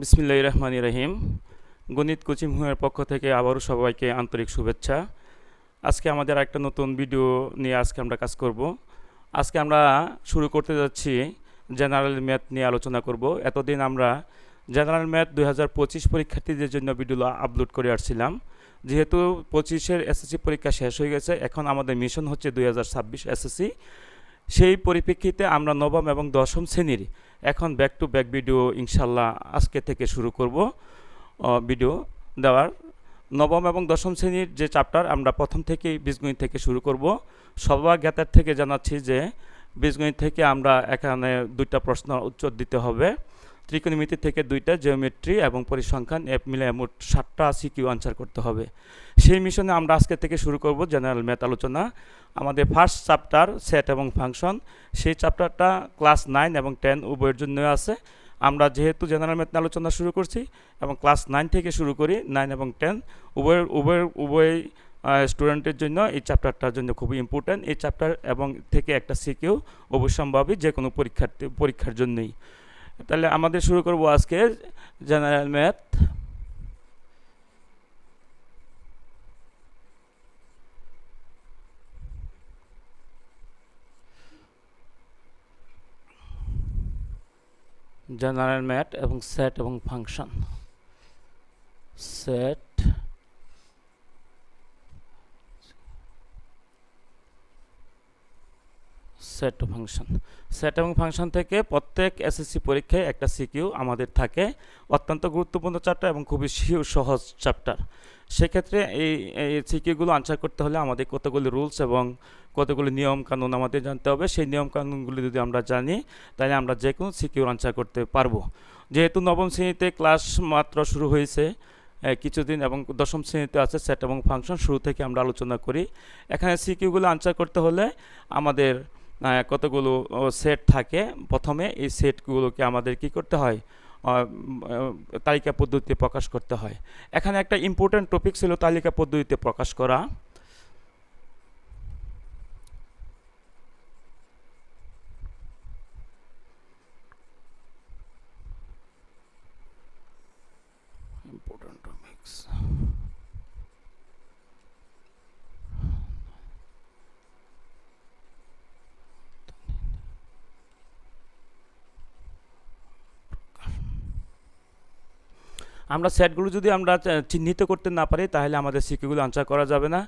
বিসমিল্লাহ রহমানি রহিম গণিত কোচিং হুয়ের পক্ষ থেকে আবারও সবাইকে আন্তরিক শুভেচ্ছা। আজকে আমাদের একটা নতুন ভিডিও নিয়ে আজকে আমরা কাজ করব। আজকে আমরা শুরু করতে যাচ্ছি জেনারেল ম্যাথ নিয়ে আলোচনা করব। এতদিন আমরা জেনারেল ম্যাথ দুই হাজার পঁচিশ পরীক্ষার্থীদের জন্য ভিডিও আপলোড করে আসছিলাম। যেহেতু পঁচিশের এসএসসি পরীক্ষা শেষ হয়ে গেছে, এখন আমাদের মিশন হচ্ছে দুই হাজার ছাব্বিশ এসএসসি। সেই পরিপ্রেক্ষিতে আমরা নবম এবং দশম শ্রেণির এখন ব্যাক টু ব্যাক ভিডিও ইনশাল্লাহ আজকে থেকে শুরু করব ভিডিও দেওয়ার। নবম এবং দশম শ্রেণির যে চ্যাপ্টার আমরা প্রথম থেকেই বীজগণিত থেকে শুরু করব। সবার জ্ঞাতার থেকে জানাচ্ছি যে বীজগণিত থেকে আমরা এখানে দুইটা প্রশ্ন উত্তর দিতে হবে। ত্রিকোণমিতি থেকে দুইটা জিওমেট্রি এবং পরিসংখ্যান এপ মিলে মোট সাতটা সিকিউ আনসার করতে হবে। সেই মিশনে আমরা আজকে থেকে শুরু করব জেনারেল ম্যাথ আলোচনা। আমাদের ফার্স্ট চ্যাপ্টার সেট এবং ফাংশন সেই চ্যাপ্টারটা ক্লাস নাইন এবং টেন উভয়ের জন্য আছে। আমরা যেহেতু জেনারেল ম্যাথ আলোচনা শুরু করছি এবং ক্লাস নাইন থেকে শুরু করি নাইন এবং টেন উভয়ের উভয়ের, উভয় স্টুডেন্টের জন্য এই চ্যাপ্টারটার জন্য খুবই ইম্পর্ট্যান্ট এই চ্যাপ্টার এবং থেকে একটা সিকিউ অবশ্যম্ভাবী যে কোনো পরীক্ষার্থী, পরীক্ষার জন্যই। তাহলে আমাদের শুরু করব আজকে জেনারেল ম্যাথ। জেনারেল ম্যাথ এবং সেট এবং function. Set set function set এবং ফাংশন থেকে প্রত্যেক এসএসসি পরীক্ষায় একটা সিকিউ আমাদের থাকে। অত্যন্ত গুরুত্বপূর্ণ চ্যাপ্টার এবং খুবই সহজ চ্যাপ্টার সেক্ষেত্রে এই এই সিকিউগুলো আনসার করতে হলে আমাদের কতগুলি রুলস এবং কতগুলি নিয়ম কানুন আমাদের জানতে হবে। সেই নিয়ম কানুনগুলি যদি আমরা জানি, তাহলে আমরা যে কোনো সিকিউ আনসার করতে পারব। যেহেতু নবম শ্রেণীতে ক্লাস মাত্র শুরু হয়েছে কিছুদিন এবং দশম শ্রেণীতে আছে সেট এবং ফাংশন শুরু থেকে আমরা আলোচনা করি। এখানে সিকিউগুলো আনসার করতে হলে আমাদের কতগুলো সেট থাকে। প্রথমে এই সেটগুলোকে আমাদের কি করতে হয়? তালিকা পদ্ধতিতে প্রকাশ করতে হয়। এখানে একটা ইম্পর্ট্যান্ট টপিক ছিল তালিকা পদ্ধতিতে প্রকাশ করা। আমরা সেটগুলো যদি আমরা চিহ্নিত করতে না পারি, তাহলে আমাদের সিকিউগুলো আনসার করা যাবে না।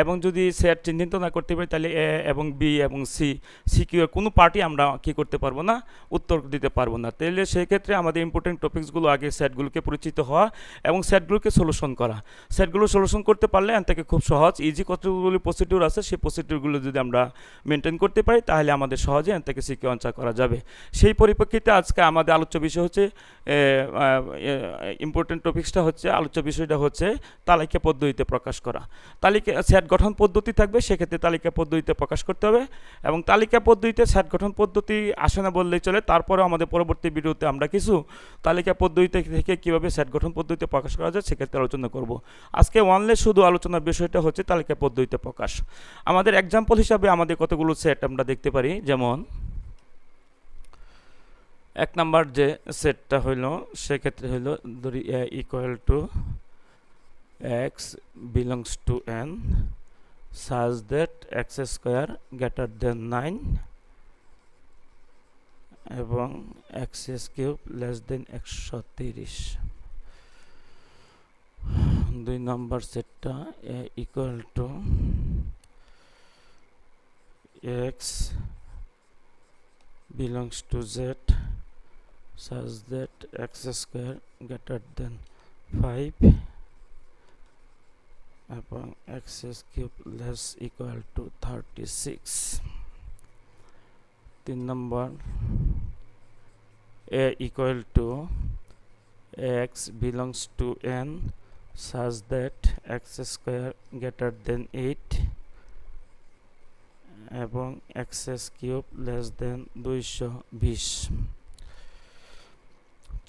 এবং যদি সেট চিহ্নিত না করতে পারি, তাহলে এ এবং বি এবং সি, সিকিউ এর কোনো পার্টি আমরা কি করতে পারব না, উত্তর দিতে পারব না। তাহলে সেই ক্ষেত্রে আমাদের ইম্পর্টেন্ট টপিকসগুলো আগে সেটগুলোকে পরিচিত হওয়া এবং সেটগুলোকে সলিউশন করা। সেটগুলো সলিউশন করতে পারলে থেকে খুব সহজ ইজি কতগুলি প্রসিডিউর আছে, সেই প্রসিডিউরগুলো যদি আমরা মেনটেন করতে পারি, তাহলে আমাদের সহজে থেকে সিকিউ আনসার করা যাবে। সেই পরিপ্রেক্ষিতে আজকে আমাদের আলোচ্য বিষয় হচ্ছে ইম্পর্টেন্ট টপিক্সটা হচ্ছে, আলোচ্য বিষয়টা হচ্ছে তালিকা পদ্ধতিতে প্রকাশ করা। তালিকা স্যাট গঠন পদ্ধতি থাকবে, সেক্ষেত্রে তালিকা পদ্ধতিতে প্রকাশ করতে হবে এবং তালিকা পদ্ধতিতে স্যাট গঠন পদ্ধতি আসে না বললেই চলে। তারপরেও আমাদের পরবর্তী ভিডিওতে আমরা কিছু তালিকা পদ্ধতিতে থেকে কীভাবে স্যাট গঠন পদ্ধতিতে প্রকাশ করা যায় সেক্ষেত্রে আলোচনা করব। আজকে ওয়ানলে শুধু আলোচনার বিষয়টা হচ্ছে তালিকা পদ্ধতিতে প্রকাশ। আমাদের এক্সাম্পল হিসাবে আমাদের কতগুলো সেট আমরা দেখতে পারি? যেমন এক নাম্বার যে সেটটা হইল, সেক্ষেত্রে হইল ধরি A equal to X belongs to N such that X square greater than nine এবং এক্স কিউব লেস দেন একশো তিরিশ। দুই নম্বর সেটটা, A equal to X belongs to z such that x square greater than 5 এবং x less equal to thirty six তিন নম্বর a equal to x belongs to n such that x square greater than 8 এবং cube less দেন দুইশো বিশ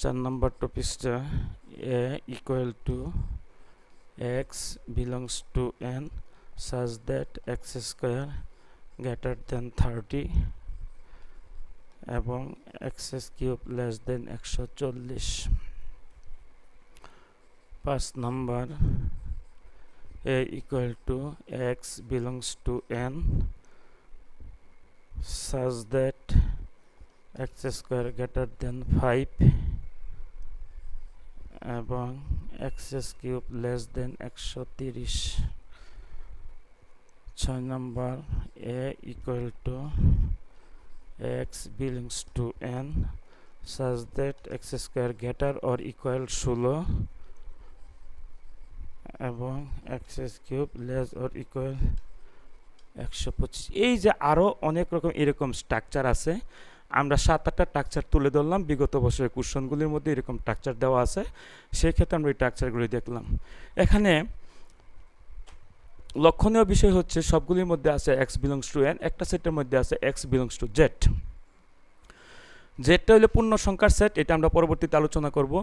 চার নম্বর টপিকসটা A equal to X belongs to N such that X square greater than thirty এবং XS cube less than একশো চল্লিশ। পাঁচ number a equal to x belongs to n such that x square greater than 5 এবং x cube less than একশো তিরিশ। ছয় নম্বর, A equal to X belongs to N. such that x square greater or equal ষোলো। এবং X's cube less or equal একশো পঁচিশ। এই যে আরও অনেক রকম এরকম স্ট্রাকচার আছে আমরা সাত আটটা স্ট্রাকচার তুলে ধরলাম। বিগত বছরের কুশনগুলির মধ্যে এরকম স্ট্রাকচার দেওয়া আছে। সেই ক্ষেত্রে আমরা এই স্ট্রাকচারগুলি দেখলাম। এখানে লক্ষণীয় বিষয় হচ্ছে সবগুলির মধ্যে আছে এক্স বিলংস টু এন একটা সেটের মধ্যে আছে এক্স বিলংস টু জেড জেডটা হলো পূর্ণ সংখ্যার সেট, এটা আমরা পরবর্তীতে আলোচনা করব।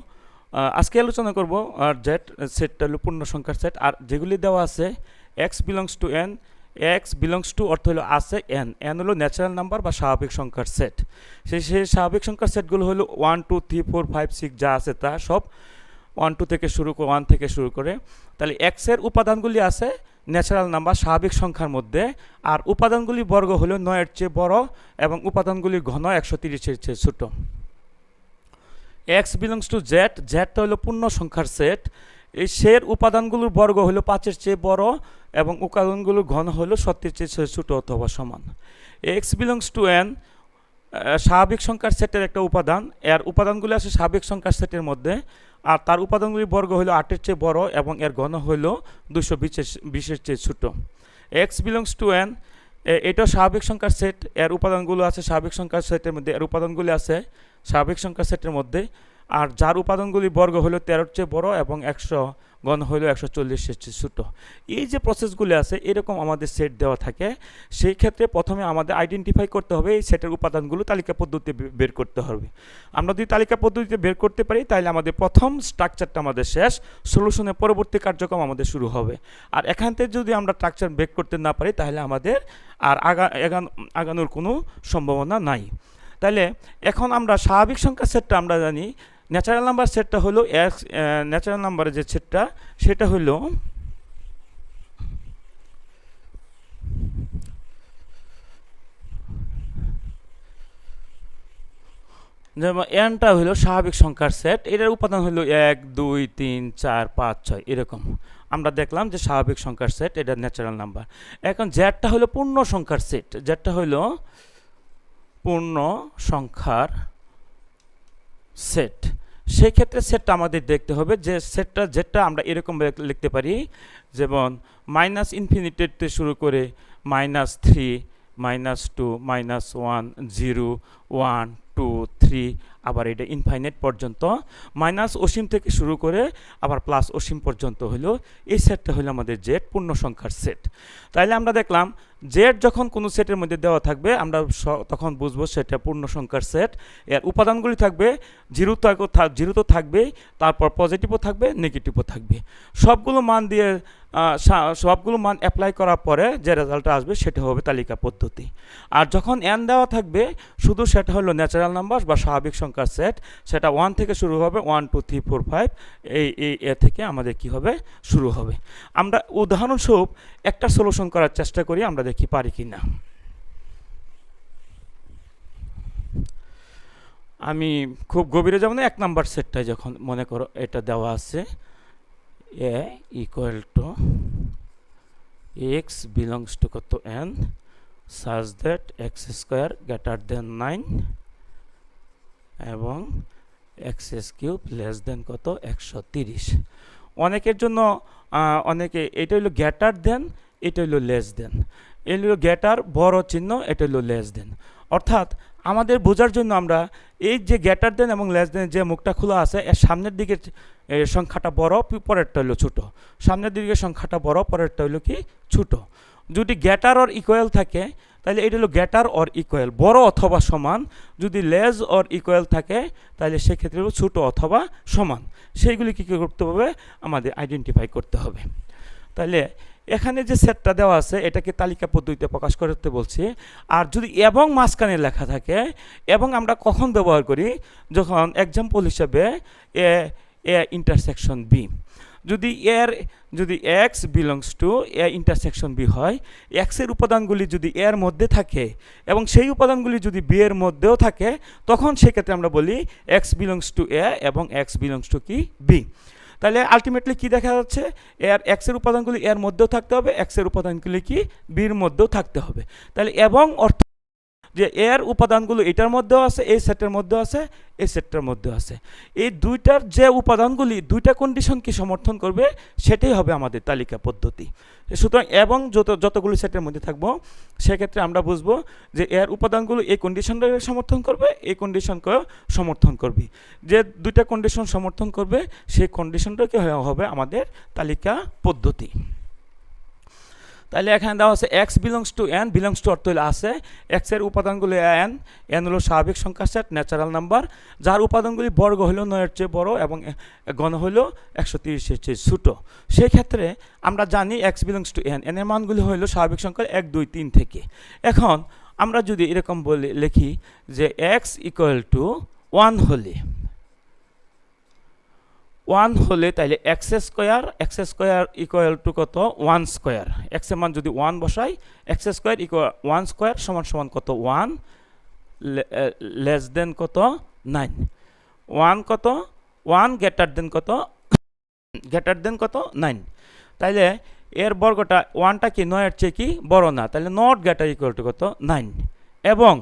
আজকে আলোচনা করব, আর জেড সেটটা হলো পূর্ণ সংখ্যার সেট। আর যেগুলি দেওয়া আছে X belongs to N X belongs to অর্থ হলো আছে এন এন হলো ন্যাচারাল নাম্বার বা স্বাভাবিক সংখ্যার সেট সেই সেই স্বাভাবিক সংখ্যার সেটগুলো হলো one two three four five six যা আছে তা সব ওয়ান টু থেকে শুরু করে ওয়ান থেকে শুরু করে। তাহলে এক্সের উপাদানগুলি আছে ন্যাচারাল নাম্বার স্বাভাবিক সংখ্যার মধ্যে, আর উপাদানগুলি বর্গ হলো নয়ের চেয়ে বড় এবং উপাদানগুলি ঘন একশো তিরিশের চেয়ে ছোটো। এক্স বিলংস টু জেড জেডটা হলো পূর্ণ সংখ্যার সেট এই সের উপাদানগুলোর বর্গ হলো পাঁচের চেয়ে বড় এবং উপাদানগুলোর ঘন হলো সত্যের চেয়ে ছোট অথবা সমান। এক্স বিলংস টু এন স্বাভাবিক সংখ্যার সেটের একটা উপাদান। এর উপাদানগুলো আছে স্বাভাবিক সংখ্যার সেটের মধ্যে। আর তার উপাদানগুলির বর্গ হলো আটের চেয়ে বড় এবং এর ঘন হলো দুশো বিশের বিশের চেয়ে ছোট। এক্স বিলংস টু এন এটা স্বাভাবিক সংখ্যার সেট। এর উপাদানগুলো আছে স্বাভাবিক সংখ্যার সেটের মধ্যে। এর উপাদানগুলি আছে স্বাভাবিক সংখ্যার সেটের মধ্যে। আর যার উপাদানগুলি বর্গ হলো তেরোর চেয়ে বড় এবং একশো গণ হলো একশো চল্লিশের চেয়ে ছোটো। এই যে প্রসেসগুলি আছে, এরকম আমাদের সেট দেওয়া থাকে। সেই ক্ষেত্রে প্রথমে আমাদের আইডেন্টিফাই করতে হবে, এই সেটের উপাদানগুলো তালিকা পদ্ধতিতে বের করতে হবে। আমরা যদি তালিকা পদ্ধতিতে বের করতে পারি, তাহলে আমাদের প্রথম স্ট্রাকচারটা আমাদের শেষ সলিউশনের পরবর্তী কার্যক্রম আমাদের শুরু হবে। আর এখান থেকে যদি আমরা স্ট্রাকচার বের করতে না পারি, তাহলে আমাদের আর আগা আগানোর কোনো সম্ভাবনা নাই। তাহলে এখন আমরা স্বাভাবিক সংখ্যা সেটটা আমরা জানি ন্যাচারাল নাম্বার সেটটা হলো এক্স ন্যাচারাল নাম্বারের যে সেটটা, সেটা হলো যেমন এনটা হলো স্বাভাবিক সংখ্যার সেট, এটার উপাদান হলো এক, দুই, তিন, চার, পাঁচ, ছয়, এরকম। আমরা দেখলাম যে স্বাভাবিক সংখ্যার সেট, এটা ন্যাচারাল নাম্বার এখন জেডটা হলো পূর্ণ সংখ্যার সেট জেডটা হলো পূর্ণ সংখ্যার সেট সেই ক্ষেত্রে সেটটা আমাদের দেখতে হবে যে সেটটা যেটা আমরা এরকম লিখতে পারি, যেমন মাইনাস ইনফিনিটিতে শুরু করে minus three minus two minus one zero one two three আবার এটা ইনফাইনাইট পর্যন্ত। মাইনাস অসীম থেকে শুরু করে আবার প্লাস অসীম পর্যন্ত হলো। এই সেটটা হলো আমাদের জেড পূর্ণ সংখ্যার সেট তাইলে আমরা দেখলাম জেড যখন কোনো সেটের মধ্যে দেওয়া থাকবে, আমরা তখন বুঝব সেটা পূর্ণ সংখ্যার সেট। এর উপাদানগুলি থাকবে, জিরো তো জিরো তো থাকবেই, তারপর পজিটিভও থাকবে, নেগেটিভও থাকবে। সবগুলো মান দিয়ে সবগুলো মান অ্যাপ্লাই করার পরে যে রেজাল্টটা আসবে সেটা হবে তালিকা পদ্ধতি। আর যখন এন দেওয়া থাকবে, শুধু সেটা হলো ন্যাচারাল নাম্বার বা স্বাভাবিক সংখ্যার সেট, সেটা ওয়ান থেকে শুরু হবে one two three four five এই এই, এ থেকে আমাদের কি হবে? শুরু হবে। আমরা উদাহরণস্বরূপ একটা সলিউশন করার চেষ্টা করি, আমরা পারি কি না? আমি খুব গভীরে যাব না, এক নাম্বার সেটটায় যখন মনে করো এটা দেওয়া আছে, A equal to X belongs to কত N such that X square greater than nine এবং x S cube less than কত একশো তিরিশ। অনেকের জন্য অনেকে এটা হলো গ্যাটার দেন এটা হলো লেস দেন এটা হলো গ্যাটার বড় চিহ্ন, এটা হলো লেস দেন। অর্থাৎ আমাদের বোঝার জন্য আমরা এই যে গ্যাটার দেন এবং লেস দেন যে মুখটা খোলা আছে, এর সামনের দিকে এর সংখ্যাটা বড় পরেরটা হলো ছোট। সামনের দিকে সংখ্যাটা বড়, পরেরটা হলো কি ছোট। যদি গ্যাটার অর ইকুয়াল থাকে, তাহলে এটা হলো গ্যাটার অর ইকুয়াল বড় অথবা সমান, যদি লেস অর ইকুয়াল থাকে, তাহলে সেক্ষেত্রে হলো ছোট অথবা সমান। সেইগুলি কী কী করতে হবে? আমাদের আইডেন্টিফাই করতে হবে। তাহলে এখানে যে সেটটা দেওয়া আছে, এটাকে তালিকা পদ্ধতিতে প্রকাশ করতে বলছি। আর যদি এবং মাঝখানে লেখা থাকে, এবং আমরা কখন ব্যবহার করি? যখন এক্সাম্পল হিসাবে এ এ ইন্টারসেকশন বি যদি এর, যদি X belongs to A intersection B হয় এক্সের উপাদানগুলি যদি এর মধ্যে থাকে, এবং সেই উপাদানগুলি যদি বি এর মধ্যেও থাকে, তখন সেক্ষেত্রে আমরা বলি এক্স বিলংস টু এ এবং এক্স বিলংস টু কি? বি তাহলে আলটিমেটলি কি দেখা যাচ্ছে? এর এক্সের উপাদানগুলি এর মধ্যেও থাকতে হবে এক্সের উপাদানগুলি কি? বির মধ্যেও থাকতে হবে। তাহলে এবং অর্থ যে এর উপাদানগুলো এটার মধ্যেও আছে, এই সেটের মধ্যেও আছে, এই সেটটার মধ্যেও আছে। এই দুইটার যে উপাদানগুলি, দুইটা কন্ডিশনকে সমর্থন করবে, সেটাই হবে আমাদের তালিকা পদ্ধতি। সুতরাং এবং যত, যতগুলি সেটের মধ্যে থাকব, সেক্ষেত্রে আমরা বুঝব যে এর উপাদানগুলো এই কন্ডিশনটাকে সমর্থন করবে, এই কন্ডিশনকেও সমর্থন করবে। যে দুইটা কন্ডিশন সমর্থন করবে, সেই কন্ডিশনটাকে হবে আমাদের তালিকা পদ্ধতি। তাহলে এখানে দেওয়া আছে X belongs to N belongs to অর্থ আছে। এক্সের উপাদানগুলি এন এন হলো স্বাভাবিক সংখ্যা সেট ন্যাচারাল নাম্বার যার উপাদানগুলি বর্গ হলো নয়ের চেয়ে বড় এবং গণ হলো একশো তিরিশের চেয়ে ছোটো। সেই ক্ষেত্রে আমরা জানি এক্স বিলংস টু এন এনের মানগুলি হলো স্বাভাবিক সংখ্যা এক, দুই, তিন থেকে। এখন আমরা যদি এরকম বলে, লিখি যে এক্স ইকুয়াল টু ওয়ান হলে ওয়ান হলে তাইলে X square X square equal to কত? One square. এক্সের মান যদি ওয়ান বসাই, X square equal one square সমান সমান কত? ওয়ান লেস দেন কত? নাইন। ওয়ান কত? ওয়ান গ্রেটার দেন কত? গ্রেটার দেন কত? নাইন। তাইলে এর বর্গটা, ওয়ানটা কি, নয়ের চেয়ে কি বড় না? তাহলে নট গ্রেটার ইকুয়াল টু কত? নাইন। এবং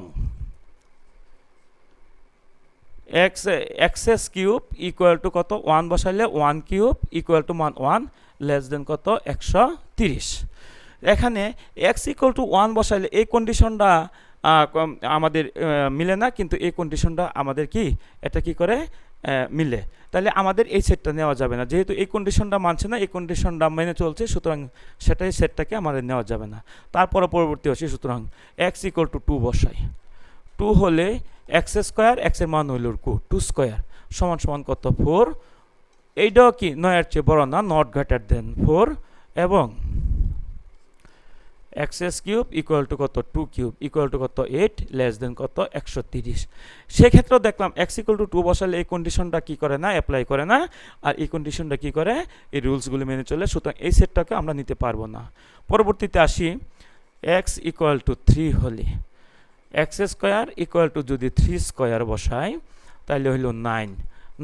X X's cube equal to কত? ওয়ান বসাইলে ওয়ান কিউব ইকুয়াল টু মান ওয়ান লেস দেন কত? একশো তিরিশ। এখানে এক্স ইকুয়াল টু ওয়ান বসাইলে এই কন্ডিশনটা আমাদের মিলে না, কিন্তু এই কন্ডিশনটা আমাদের কি? এটা কি করে? মিলে। তাহলে আমাদের এই সেটটা নেওয়া যাবে না। যেহেতু এই কন্ডিশনটা মানছে না, এই কন্ডিশনটা মেনে চলছে, সুতরাং সেটাই সেটটাকে আমাদের নেওয়া যাবে না। তারপরে পরবর্তী হচ্ছে সুতরাং এক্স ইকুয়াল টু টু বসাই। টু হলে এক্স স্কোয়ার এক্সের মান হইল কু টু স্কোয়ার, সমান সমান কত? ফোর। এইটাও কি? নয়ের চেয়ে বড় না, নট গ্রেটার দেন ফোর। এবং x S cube equal to কত? টু কিউব ইকুয়াল টু কত? এইট, লেস দেন কত? একশো তিরিশ। সেক্ষেত্রেও দেখলাম এক্স ইকুয়াল টু টু বসালে এই কন্ডিশনটা কি করে না অ্যাপ্লাই করে না, আর এই কন্ডিশনটা কি করে? এই রুলসগুলি মেনে চলে, সুতরাং এই সেটটাকে আমরা নিতে পারব না। পরবর্তীতে আসি, এক্স ইকুয়াল টু থ্রি হলে। এক্স স্কোয়ার ইকুয়াল টু যদি থ্রি স্কোয়ার বসাই তাহলে হইল নাইন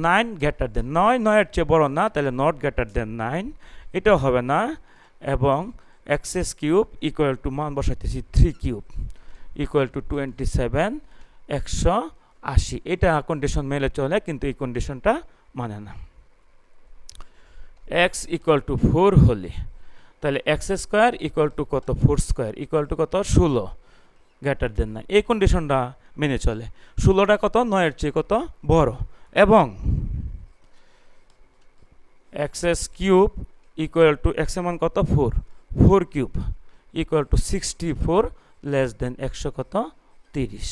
নাইন গ্রেটার দেন নয় নয়ের চেয়ে বড় না তাহলে নট গ্রেটার দেন নাইন এটাও হবে না, এবং এক্সএস কিউব ইকুয়াল টু মান বসাইতেছি three cube equal to twenty seven একশো আশি। এটা কন্ডিশন মেলে চলে, কিন্তু এই কন্ডিশনটা মানে না। এক্স ইকুয়াল টু ফোর হলে তাহলে এক্স স্কোয়ার ইকুয়াল টু কত? ফোর স্কোয়ার ইকুয়াল টু কত? ষোলো। গ্রেটার দেন না এই কন্ডিশনটা মেনে চলে। ষোলোটা কত? নয়ের চেয়ে কত? বড়। এবং x's cube equal to x মান কত? Four four cube equal to sixty four less than একশো কত? তিরিশ।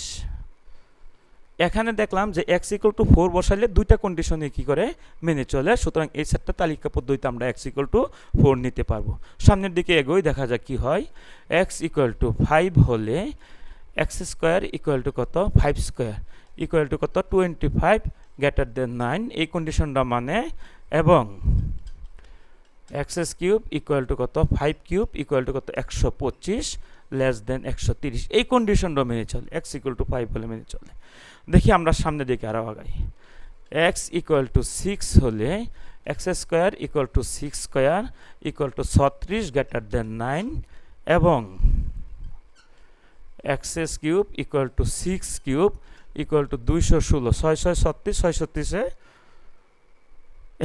এখানে দেখলাম যে এক্স ইকুয়াল টু ফোর বসালে দুইটা কন্ডিশনে কি করে? মেনে চলে। সুতরাং এই সেটটা তালিকা পদ্ধতিতে আমরা এক্স ইকুয়াল টু ফোর নিতে পারব। সামনের দিকে এগোই, দেখা যাক কি হয়। এক্স ইকুয়াল টু ফাইভ হলে এক্স স্কোয়ার ইকুয়াল টু কত? ফাইভ স্কোয়ার ইকুয়াল টু কত? Twenty five greater than nine এই কন্ডিশনটা মানে এবং এক্সএস কিউব ইকুয়াল টু কত? ফাইভ কিউব ইকুয়াল টু কত? একশো পঁচিশ লেস দেন একশো তিরিশ। এই কন্ডিশনটা মেনে চলে। এক্স ইকুয়াল টু ফাইভ বলে মেনে চলে। দেখি আমরা সামনে দিকে আরও আগাই। এক্স ইকুয়াল টু সিক্স হলে x square equal to six square equal to ছত্রিশ গ্রেটার দেন নাইন এবং x's cube equal to six cube equal to দুইশো ষোলো। ছয় ছয় ছত্রিশ, ছয় ছত্রিশে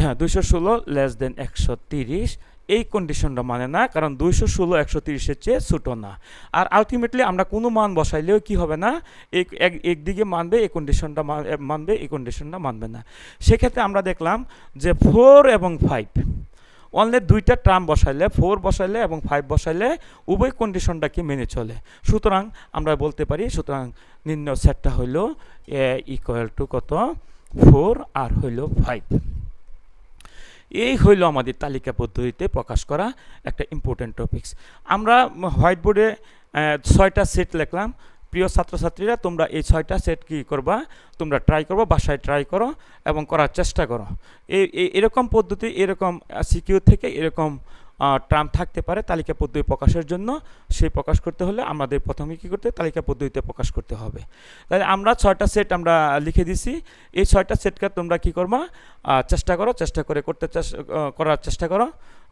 হ্যাঁ দুইশো ষোলো লেস দেন একশো তিরিশ এই কন্ডিশনটা মানে না, কারণ দুইশো ষোলো, একশো তিরিশের চেয়ে ছোটো না। আর আলটিমেটলি আমরা কোনো মান বসাইলেও কি হবে না, এক একদিকে মানবে, এই কন্ডিশনটা মানবে, এই কন্ডিশনটা মানবে না। সেক্ষেত্রে আমরা দেখলাম যে ফোর এবং ফাইভ অনলি দুইটা টার্ম বসাইলে ফোর বসাইলে এবং ফাইভ বসাইলে উভয় কন্ডিশনটাকে মেনে চলে? সুতরাং আমরা বলতে পারি, সুতরাং নিম্ন সেটটা হইল, এ ইকুয়াল টু কত? ফোর আর হইল ফাইভ এই হইল আমাদের তালিকা পদ্ধতিতে প্রকাশ করা একটা ইম্পর্টেন্ট টপিক্স আমরা হোয়াইট বোর্ডে ছয়টা সেট লিখলাম। প্রিয় ছাত্রছাত্রীরা, তোমরা এই ছয়টা সেট কি করবা? তোমরা ট্রাই করব, বাসায় ট্রাই করো এবং করার চেষ্টা করো। এই এই- এরকম পদ্ধতি, এরকম সিকিউর থেকে এরকম ট্রাম থাকতে পারে তালিকা পদ্ধতি প্রকাশের জন্য, সেই প্রকাশ করতে হলে আমাদের প্রথমে কী করতে তালিকা পদ্ধতিতে প্রকাশ করতে হবে। তাহলে আমরা ছয়টা সেট আমরা লিখে দিছি। এই ছয়টা সেটকে তোমরা কি করবা? চেষ্টা করো, চেষ্টা করে করতে করার চেষ্টা করো।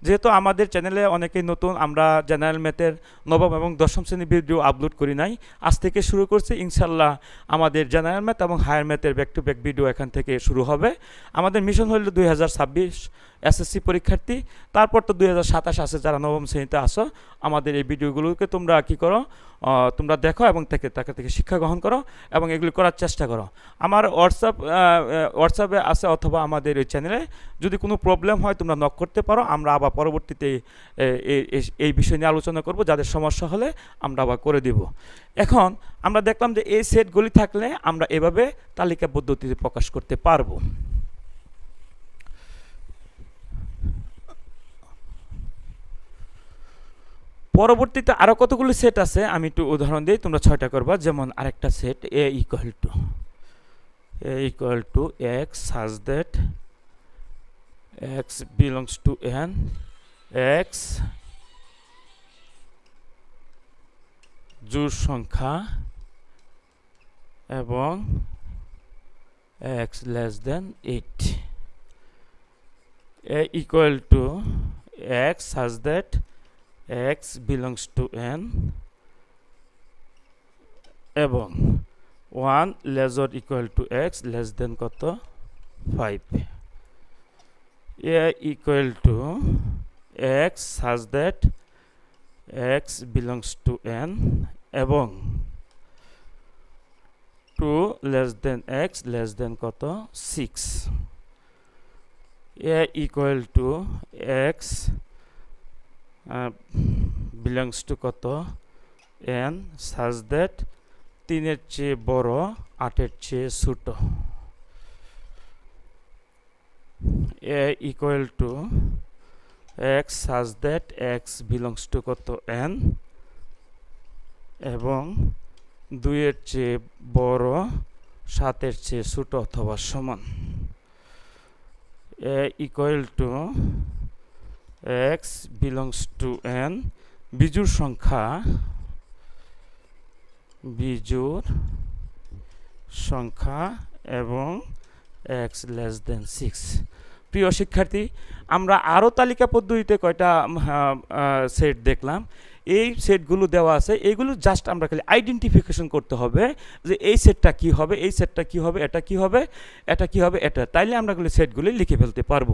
যেহেতু আমাদের চ্যানেলে অনেকেই নতুন, আমরা জেনারেল ম্যাথের নবম এবং দশম শ্রেণির ভিডিও আপলোড করি নাই। আজ থেকে শুরু করছি ইনশাল্লাহ আমাদের জেনারেল ম্যাথ এবং হায়ার ম্যাথের ব্যাক টু ব্যাক ভিডিও এখান থেকে শুরু হবে। আমাদের মিশন হল দুই হাজার ছাব্বিশ। এসএসসি পরীক্ষার্থী, তারপর তো দুই হাজার সাতাশ আছে, যারা নবম শ্রেণীতে আসো আমাদের এই ভিডিওগুলোকে তোমরা কি করো তোমরা দেখো এবং থেকে তাকে থেকে শিক্ষা গ্রহণ করো এবং এগুলি করার চেষ্টা করো। আমার হোয়াটসঅ্যাপ হোয়াটসঅ্যাপে আছে অথবা আমাদের এই চ্যানেলে যদি কোনো প্রবলেম হয় তোমরা নক করতে পারো, আমরা আবার পরবর্তীতে এই বিষয় নিয়ে আলোচনা করব, যাদের সমস্যা হলে আমরা আবার করে দিব। এখন আমরা দেখলাম যে এই সেটগুলি থাকলে আমরা এভাবে তালিকা পদ্ধতিতে প্রকাশ করতে পারব। পরবর্তীতে আরও কতগুলো সেট আছে? আমি একটু উদাহরণ দিই, তোমরা ছয়টা করবা। যেমন আরেকটা set A equal to A equal to x such that x belongs to N x জোড় সংখ্যা এবং x less than eight A equal to x such that x belongs to n এবং 1 less or equal to x less than কত 5 a equal to x such that x belongs to n এবং 2 less than x less than কত 6 a equal to x belongs to কত? N such that তিনের চেয়ে বড়, আটের চেয়ে ছোট। A equal to x such that x belongs to কত? এন এবং দুইয়ের চেয়ে বড়, সাতের চেয়ে ছোট অথবা সমান। A equal to x belongs to n. বিজুর সংখ্যা বিজুর সংখ্যা এবং x লেস দেন সিক্স প্রিয় শিক্ষার্থী, আমরা আরও তালিকা পদ্ধতিতে কয়টা সেট দেখলাম। এই সেটগুলো দেওয়া আছে এইগুলো জাস্ট আমরা খালি আইডেন্টিফিকেশন করতে হবে যে এই সেটটা কি হবে, এই সেটটা কি হবে, এটা কি হবে, এটা কি হবে, এটা। তাইলে আমরা গুলো সেটগুলি লিখে ফেলতে পারব।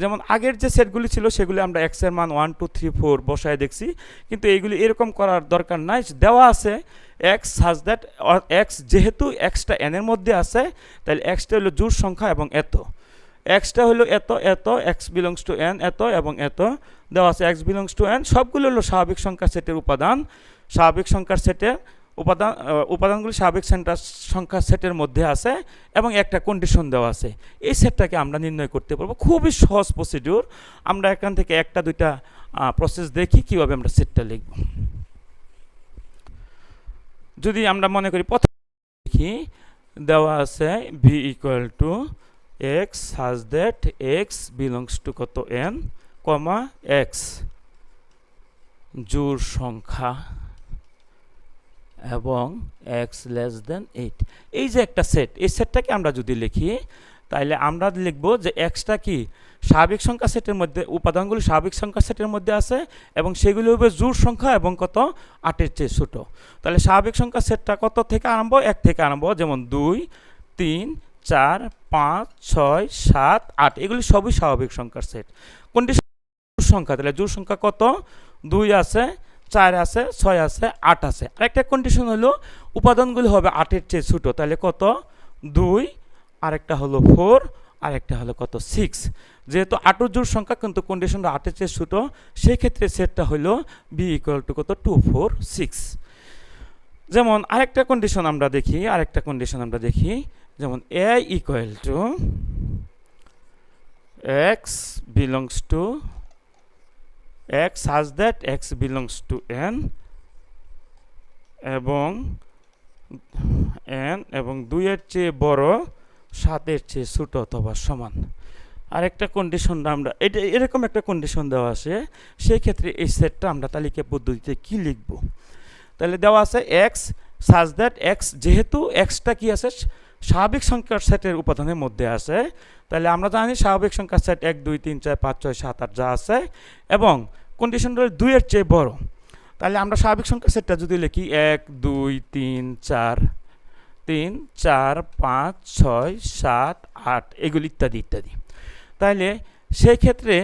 যেমন আগের যে সেটগুলি ছিল সেগুলি আমরা এক্সের মান ওয়ান টু থ্রি ফোর বসায় দেখছি, কিন্তু এইগুলি এরকম করার দরকার নাই, দেওয়া আছে। এক্স সাজ দ্যাট এক্স যেহেতু এক্সটা এনের মধ্যে আছে তাহলে এক্সটা হলো জোর সংখ্যা এবং এত। এক্সটা হলো এত এত এক্স বিলংস টু এন এত এবং এত। দেওয়া আছে এক্স বিলংস টু এন সবগুলো হলো স্বাভাবিক সংখ্যার সেটের উপাদান। স্বাভাবিক সংখ্যার সেটের উপাদান উপাদানগুলি স্বাভাবিক সেন্টার সংখ্যার সেটের মধ্যে আছে এবং একটা কন্ডিশন দেওয়া আছে। এই সেটটাকে আমরা নির্ণয় করতে পারব। খুবই সহজ প্রসিডিউর আমরা এখান থেকে একটা, দুইটা প্রসেস দেখি কীভাবে আমরা সেটটা লিখব। যদি আমরা মনে করি প্রথম দেখি, দেওয়া আছে V equal to x such that x belongs to কত এন কমা এক্স জোর সংখ্যা এবং এক্স লেস দেন এইট এই যে একটা সেট এই সেটটাকে আমরা যদি লিখি, তাইলে আমরা লিখব যে এক্সটা কি? স্বাভাবিক সংখ্যা সেটের মধ্যে, উপাদানগুলি স্বাভাবিক সংখ্যা সেটের মধ্যে আছে এবং সেগুলি হবে জোর সংখ্যা এবং কত? আটের চেয়ে ছোট। তাহলে স্বাভাবিক সংখ্যা সেটটা কত থেকে আরম্ভ? এক থেকে আরম্ভ, যেমন দুই, তিন চার, পাঁচ, ছয়, সাত, আট। এগুলি সবই স্বাভাবিক সংখ্যার সেট কোনটি সংখ্যা? তাহলে জোর সংখ্যা কত? দুই আছে, চার আছে, ছয় আছে, আট আছে। আরেকটা কন্ডিশন হলো উপাদানগুলি হবে আটের চেয়ে ছোটো। তাহলে কত? দুই। আরেকটা হলো ফোর আরেকটা হলো কত? সিক্স যেহেতু আটর জোড় সংখ্যা, কিন্তু কন্ডিশনটা আটের চেয়ে ছোটো, সেই ক্ষেত্রে সেটটা হলো বি ইকুয়াল টু কত? টু ফোর সিক্স যেমন আরেকটা কন্ডিশন আমরা দেখি, আরেকটা কন্ডিশন আমরা দেখি। যেমন A equal to x belongs to x such that x belongs to N এবং এন এবং দুইয়ের চেয়ে বড় সাতের চেয়ে ছোট অথবা সমান। আর একটা কন্ডিশন আমরা এটা এরকম একটা কন্ডিশন দেওয়া আছে সেই ক্ষেত্রে এই সেটটা আমরা তালিকা পদ্ধতিতে কি লিখব? তাহলে দেওয়া আছে এক্স সাজ দ্যাট এক্স যেহেতু এক্সটা কি আছে? স্বাভাবিক সংখ্যার সেটের উপাদানের মধ্যে আছে। তাহলে আমরা জানি স্বাভাবিক সংখ্যার সেট এক, দুই, তিন, চার, পাঁচ, ছয়, সাত, আট যা আছে এবং কন্ডিশনটা দুইয়ের চেয়ে বড়। তাহলে আমরা স্বাভাবিক সংখ্যার সেটটা যদি লিখি এক, দুই, তিন, চার তিন, চার, পাঁচ, ছয়, সাত, আট, এগুলি ইত্যাদি ইত্যাদি। তাহলে সেই ক্ষেত্রে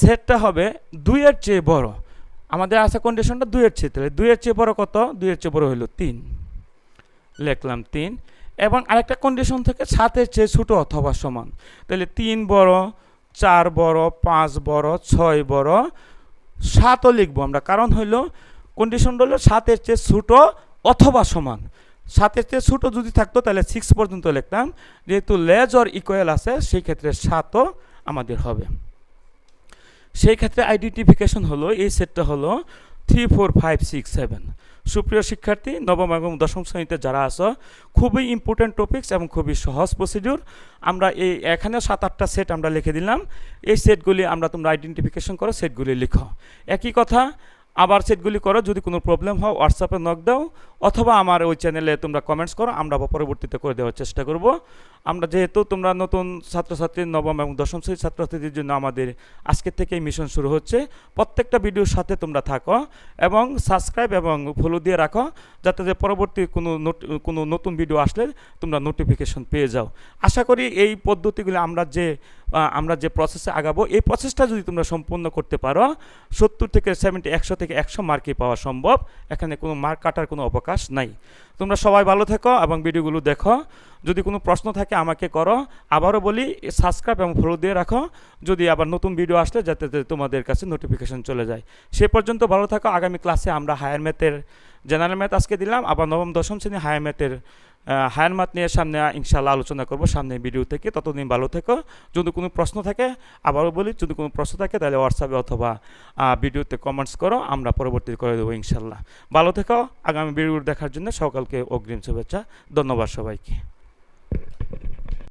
সেটটা হবে দুইয়ের চেয়ে বড়। আমাদের আছে কন্ডিশনটা দুইয়ের চেয়ে। তাহলে দুইয়ের চেয়ে বড় কত? দুইয়ের চেয়ে বড় হলো তিন। লিখলাম তিন। এবং আরেকটা কন্ডিশন থেকে, সাতের চেয়ে ছোট অথবা সমান। তাহলে তিন বড়, চার বড়, পাঁচ বড়, ছয় বড়, সাতও লিখব আমরা। কারণ হইল কন্ডিশন হলো সাতের চেয়ে ছোট অথবা সমান। সাতের চেয়ে ছোটো যদি থাকতো, তাহলে সিক্স পর্যন্ত লিখতাম। যেহেতু লেজ অর ইকুয়াল আছে, সেই ক্ষেত্রে সাতও আমাদের হবে। সেই ক্ষেত্রে আইডেন্টিফিকেশন হলো, এই সেটটা হলো three four five six seven সুপ্রিয় শিক্ষার্থী, নবম এবং দশম শ্রেণীতে যারা আছো, খুবই ইম্পর্ট্যান্ট টপিকস এবং খুবই সহজ প্রসিডিউর আমরা এই এখানে সাত আটটা সেট আমরা লিখে দিলাম। এই সেটগুলি আমরা তোমরা আইডেন্টিফিকেশন করো সেটগুলি লিখো। একই কথা, আবার সেটগুলি করো, যদি কোনো প্রবলেম হয় হোয়াটসঅ্যাপে নক দাও। অথবা আমার ওই চ্যানেলে তোমরা কমেন্টস করো, আমরা পরবর্তীতে করে দেওয়ার চেষ্টা করব। আমরা যেহেতু তোমরা নতুন ছাত্রছাত্রী, নবম এবং দশম শ্রেণির ছাত্রছাত্রীদের জন্য আমাদের আজকের থেকেই মিশন শুরু হচ্ছে। প্রত্যেকটা ভিডিওর সাথে তোমরা থাকো এবং সাবস্ক্রাইব এবং ফলো দিয়ে রাখো, যাতে যে পরবর্তী কোনো কোনো নতুন ভিডিও আসলে তোমরা নোটিফিকেশন পেয়ে যাও। আশা করি এই পদ্ধতিগুলো আমরা যে আমরা যে প্রসেসে আগাবো, এই প্রসেসটা যদি তোমরা সম্পূর্ণ করতে পারো, সত্তর থেকে সেভেন্টি একশো থেকে একশো মার্কে পাওয়া সম্ভব। এখানে কোনো মার্ক কাটার কোনো অবকাশ নাই। তোমরা সবাই ভালো থেকো এবং ভিডিওগুলো দেখো। যদি কোনো প্রশ্ন থাকে আমাকে করো। আবারও বলি, সাবস্ক্রাইব এবং ফলো দিয়ে রাখো। যদি আবার নতুন ভিডিও আসলে, যাতে তোমাদের কাছে নোটিফিকেশন চলে যায়। সে পর্যন্ত ভালো থাকো। আগামী ক্লাসে আমরা হায়ার ম্যাথের জেনারেল ম্যাথ আজকে দিলাম। আবার নবম, দশম শ্রেণি হায়ার ম্যাথের হায়ার ম্যাথ নিয়ে সামনে ইনশাল্লাহ আলোচনা করব সামনে ভিডিও থেকে। ততদিন ভালো থেকো। যদি কোনো প্রশ্ন থাকে, আবারও বলি, যদি কোনো প্রশ্ন থাকে, তাহলে হোয়াটসঅ্যাপে অথবা ভিডিওতে কমেন্টস করো, আমরা পরবর্তী করে দেবো ইনশাল্লাহ ভালো থেকো। আগামী ভিডিও দেখার জন্য সকালকে অগ্রিম শুভেচ্ছা। ধন্যবাদ সবাইকে।